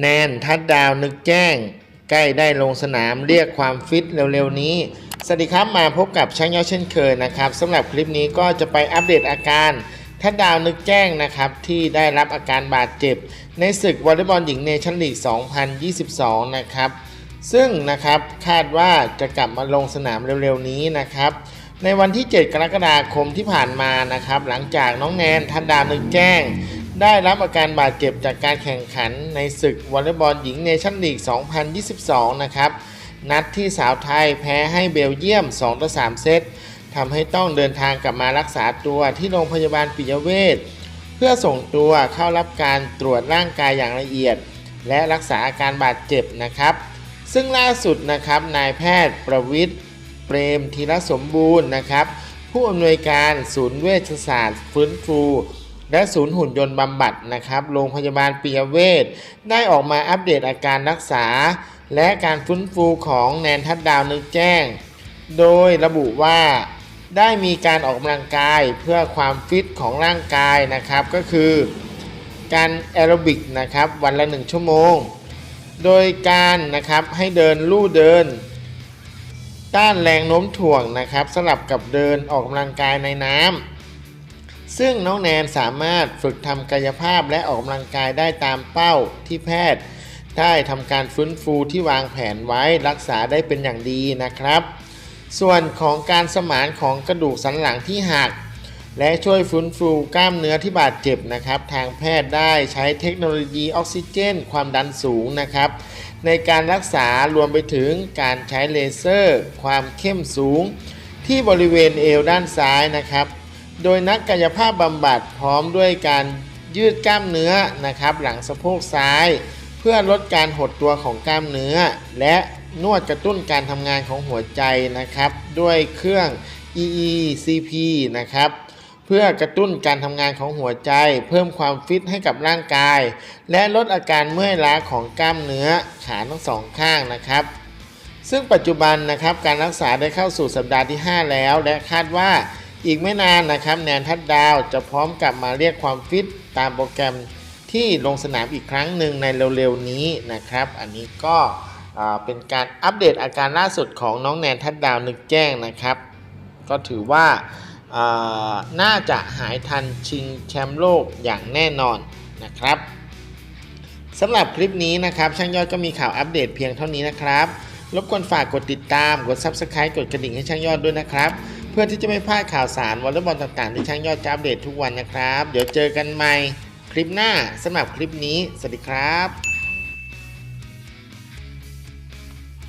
แนนทัดดาวนึกแจ้ง ใกล้ได้ลงสนามเรียกความฟิตเร็วๆนี้ สวัสดีครับมาพบกับช่างยอดเช่นเคยนะครับสำหรับคลิปนี้ก็จะไปอัปเดตอาการทัดดาวนึกแจ้งนะครับ ที่ได้รับอาการบาดเจ็บ ในศึกวอลเลย์บอลหญิงเนชั่นลีก 2022 นะครับ ซึ่งนะครับคาดว่าจะกลับมาลงสนามเร็วๆนี้นะครับในวันที่ 7 กรกฎาคมที่ผ่านมานะครับ หลังจากน้องแนนทันดาวนึกแจ้ง ได้รับอาการบาดเจ็บจากการแข่งขันในศึกวอลเลย์บอลหญิงเนชั่นลีก 2022 นะครับ นัดที่สาวไทยแพ้ให้เบลเยียม2-3เซตทำให้ต้องเดินทางกลับมารักษาตัวที่โรงพยาบาลปิยเวชเพื่อส่งตัวเข้ารับการตรวจร่างกายอย่างละเอียด และรักษาอาการบาดเจ็บนะครับ ซึ่งล่าสุดนะครับนายแพทย์ประวิทย์เปรมธีรสมบูรณ์นะครับ ผู้อำนวยการศูนย์เวชศาสตร์ฟื้นฟู และศูนย์หุ่นยนต์บำบัดนะครับ โรงพยาบาลปิยเวชได้ออกมาอัปเดตอาการรักษา และการฟื้นฟูของแนนทัดดาวนึกแจ้ง โดยระบุว่าได้มีการออกกำลังกายเพื่อความฟิตของร่างกายนะครับ ก็คือการแอโรบิกนะครับวันละ 1 ชั่วโมง โดยการนะครับให้เดินลู่เดิน ต้านแรงโน้มถ่วงนะครับสลับกับเดินออกกำลังกายในน้ำ ซึ่งน้องแนนสามารถฝึกทำกายภาพและออกกำลังกายได้ตามเป้าที่แพทย์ ได้ทำการฟื้นฟูที่วางแผนไว้รักษาได้เป็นอย่างดีนะครับ ส่วนของการสมานของกระดูกสันหลังที่หัก และช่วยฟื้นฟูกล้ามเนื้อที่บาดเจ็บนะครับ ทางแพทย์ได้ใช้เทคโนโลยีออกซิเจน ความดันสูงนะครับ ในการรักษารวมไปถึงการใช้เลเซอร์ ความเข้มสูง ที่บริเวณเอวด้านซ้ายนะครับ โดยนักกายภาพบำบัดพร้อมด้วยการยืดกล้ามเนื้อนะครับ หลังสะโพกซ้าย เพื่อลดการหดตัวของกล้ามเนื้อ และนวดกระตุ้นการทำงานของหัวใจนะครับ ด้วยเครื่อง EECP นะครับเพื่อกระตุ้นการทำงานของหัวใจ เพิ่มความฟิตให้กับร่างกาย และลดอาการเมื่อยล้าของกล้ามเนื้อขาทั้งสองข้างนะครับ ซึ่งปัจจุบันนะครับการรักษาได้เข้าสู่สัปดาห์ที่ 5 แล้ว และคาดว่า อีกไม่นานนะครับแนนทัดดาวจะพร้อมกลับมาเรียกความฟิตตามโปรแกรมที่ลงสนามอีกครั้งหนึ่งในเร็วๆนี้นะครับ อันนี้ก็เป็นการอัปเดตอาการล่าสุดของน้องแนนทัดดาวนึกแจ้งนะครับ ก็ถือว่าอ่าน่าจะหายทันชิงแชมป์โลกอย่างแน่นอนนะครับสำหรับคลิปนี้นะครับ ช่างยอดก็มีข่าวอัปเดตเพียงเท่านี้นะครับ รบกวนฝากกดติดตาม กด Subscribe กดกระดิ่งให้ช่างยอดด้วยนะครับ เพื่อที่จะไม่พลาดข่าวสารวอลเลย์บอลต่างๆ ที่ช่างยอดจะอัปเดตทุกวันนะครับ เดี๋ยวเจอกันใหม่คลิปหน้าสำหรับคลิปนี้ สวัสดีครับ